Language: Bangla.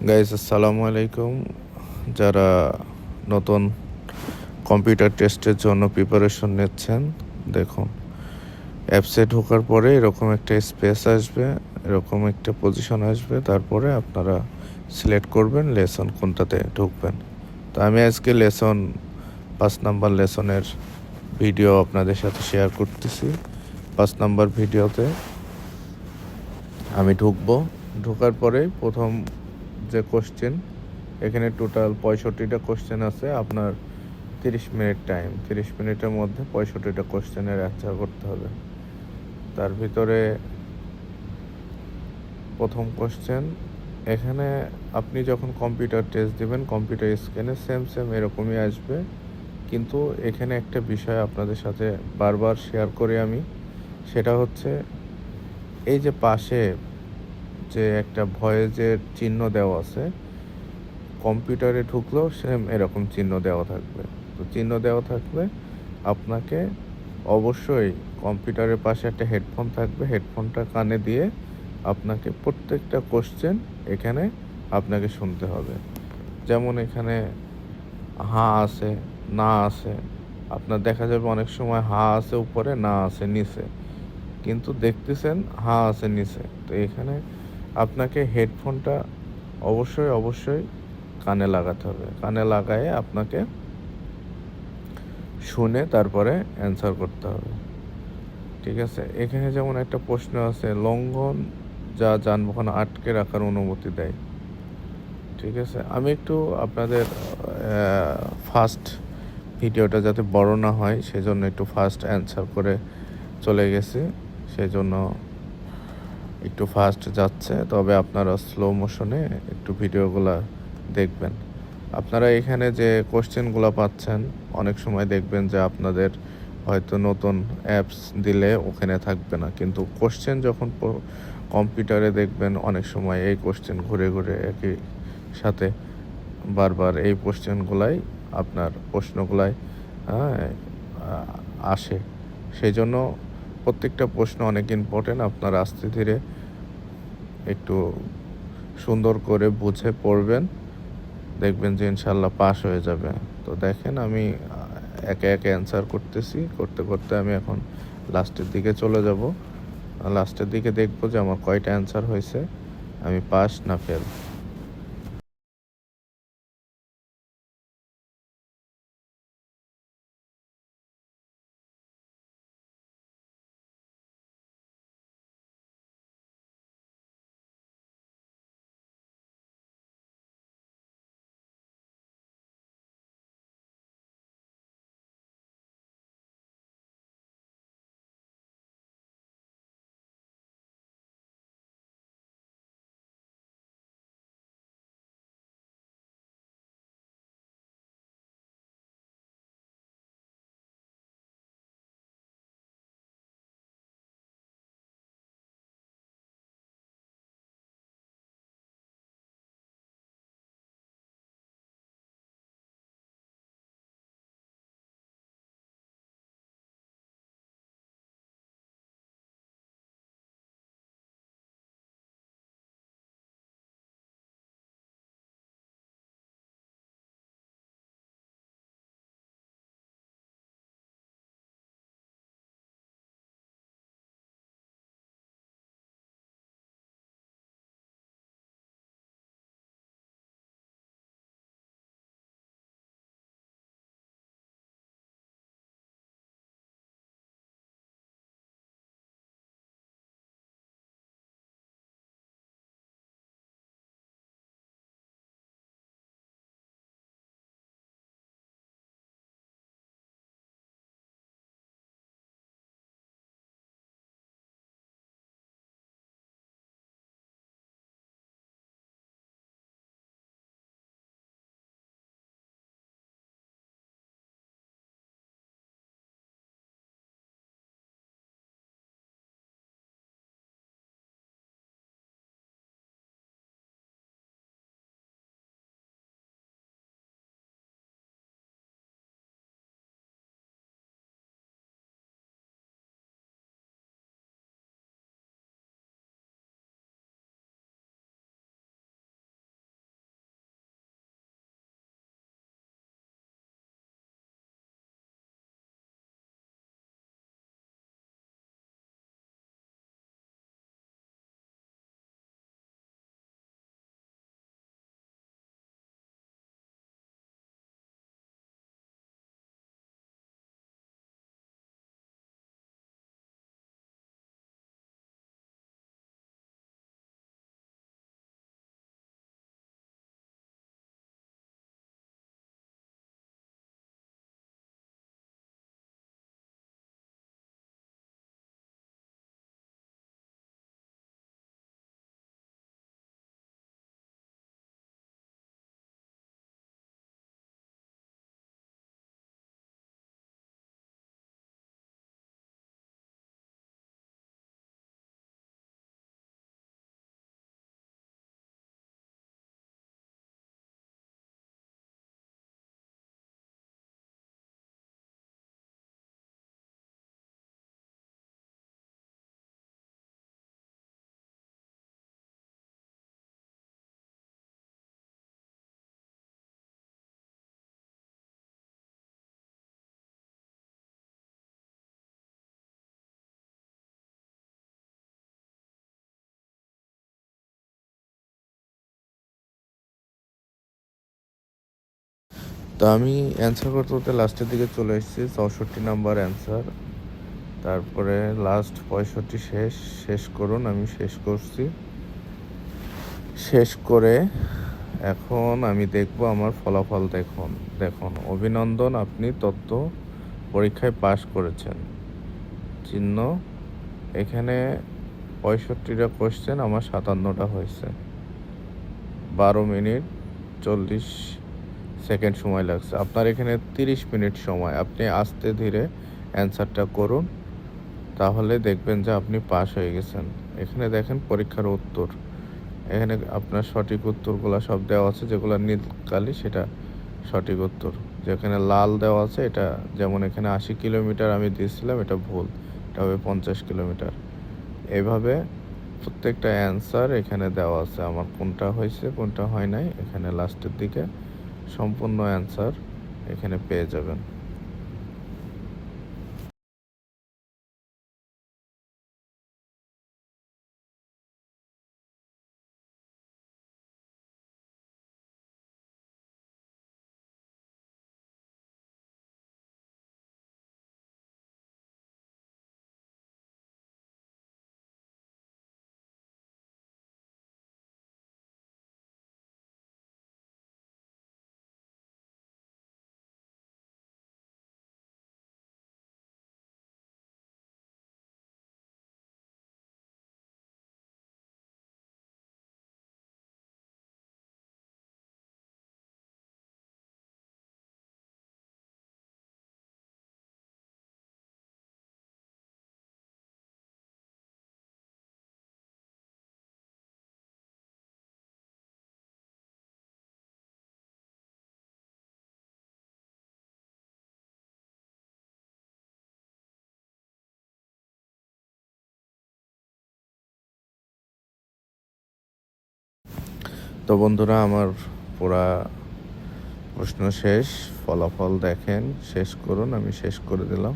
গাইজ আসসালামু আলাইকুম যারা নতুন কম্পিউটার টেস্টের জন্য প্রিপারেশন নিচ্ছেন, দেখুন। অ্যাপসে ঢোকার পরে এরকম একটা স্পেস আসবে, এরকম একটা পজিশন আসবে, তারপরে আপনারা সিলেক্ট করবেন লেসন কোনটাতে ঢুকবেন। তো আমি আজকে লেসন পাঁচ নাম্বার লেসনের ভিডিও আপনাদের সাথে শেয়ার করতেছি। পাঁচ নাম্বার ভিডিওতে আমি ঢুকবো। ঢোকার পরে প্রথম যে কোশ্চেন এখানে টোটাল পঁয়ষট্টিটা কোশ্চেন আছে, আপনার তিরিশ মিনিট টাইম তিরিশ মিনিটের মধ্যে পঁয়ষট্টিটা কোশ্চেনের অ্যান্সার করতে হবে। তার ভিতরে প্রথম কোশ্চেন এখানে আপনি যখন কম্পিউটার টেস্ট দিবেন কম্পিউটার স্ক্যানে সেম সেম এরকমই আসবে। কিন্তু এখানে একটা বিষয় আপনাদের সাথে বারবার শেয়ার করি আমি, সেটা হচ্ছে, এই যে পাশে যে একটা ভয়েজের চিহ্ন দেওয়া আছে, কম্পিউটারে ঢুকলেও সেম এরকম চিহ্ন দেওয়া থাকবে। তো চিহ্ন দেওয়া থাকবে আপনাকে অবশ্যই কম্পিউটারের পাশে একটা হেডফোন থাকবে। হেডফোনটা কানে দিয়ে আপনাকে প্রত্যেকটা কোশ্চেন এখানে আপনাকে শুনতে হবে। যেমন এখানে হা আছে, না আছে, আপনার দেখা যাবে অনেক সময় হা আছে উপরে, না আছে নিচে। কিন্তু দেখতেছেন হা আছে নিচে। তো এখানে আপনাকে হেডফোনটা অবশ্যই অবশ্যই কানে লাগাতে হবে। কানে লাগায়ে আপনাকে শুনে তারপরে অ্যান্সার করতে হবে। ঠিক আছে? এখানে যেমন একটা প্রশ্ন আছে, লঙ্ঘন যা যানবাহন আটকে রাখার অনুমতি দেয়। ঠিক আছে? আমি একটু আপনাদের ফার্স্ট ভিডিওটা যাতে বড় না হয়, সেজন্য একটু ফার্স্ট অ্যান্সার করে চলে গেছি। সেজন্য একটু ফাস্ট যাচ্ছে, তবে আপনারা স্লো মোশনে একটু ভিডিওগুলো দেখবেন। আপনারা এখানে যে কোশ্চেনগুলো পাচ্ছেন, অনেক সময় দেখবেন যে আপনাদের হয়তো নতুন অ্যাপস দিলে ওখানে থাকবে না। কিন্তু কোশ্চেন যখন কম্পিউটারে দেখবেন, অনেক সময় এই কোশ্চেন ঘুরে ঘুরে একই সাথে বারবার এই কোশ্চেনগুলাই আপনার প্রশ্নগুলাই হ্যাঁ আসে। সেই জন্য প্রত্যেকটা প্রশ্ন অনেক ইম্পর্টেন্ট আপনার আস্তে ধীরে একটু সুন্দর করে বুঝে পড়বেন। দেখবেন যে ইনশাল্লাহ পাস হয়ে যাবে। তো দেখেন আমি একে একে অ্যান্সার করতেছি, করতে করতে আমি এখন লাস্টের দিকে চলে যাব। লাস্টের দিকে দেখব যে আমার কয়টা অ্যান্সার হয়েছে, আমি পাস না ফেল তো আমি অ্যান্সার করতে করতে লাস্টের দিকে চলে এসেছি, চৌষট্টি নাম্বার অ্যান্সার তারপরে লাস্ট পঁয়ষট্টি শেষ শেষ করুন, আমি শেষ করছি। শেষ করে এখন আমি দেখব আমার ফলাফল দেখুন দেখুন। অভিনন্দন, আপনি তত্ত্ব পরীক্ষায় পাশ করেছেন। চিহ্ন, এখানে পঁয়ষট্টিটা কোশ্চেন আমার সাতান্নটা হয়েছে। বারো মিনিট, চল্লিশ সেকেন্ড সময় লাগছে। আপনার এখানে তিরিশ মিনিট সময়। আপনি আস্তে ধীরে অ্যান্সারটা করুন, তাহলে দেখবেন যে আপনি পাস হয়ে গেছেন। এখানে দেখেন পরীক্ষার উত্তর। এখানে আপনার সঠিক উত্তরগুলো সব দেওয়া আছে, যেগুলো নীলকালি সেটা সঠিক উত্তর। যেখানে লাল দেওয়া আছে, এটা যেমন এখানে আশি কিলোমিটার আমি দিয়েছিলাম, এটা ভুল। এটা হবে পঞ্চাশ কিলোমিটার। এভাবে প্রত্যেকটা অ্যান্সার এখানে দেওয়া আছে। আমার কোনটা হয়েছে, কোনটা হয় নাই, এখানে লাস্টের দিকে সম্পূর্ণ অ্যান্সার এখানে পেয়ে যাবেন। তো বন্ধুরা আমার পুরা প্রশ্ন শেষ। ফলাফল দেখেন শেষ করুন আমি শেষ করে দিলাম।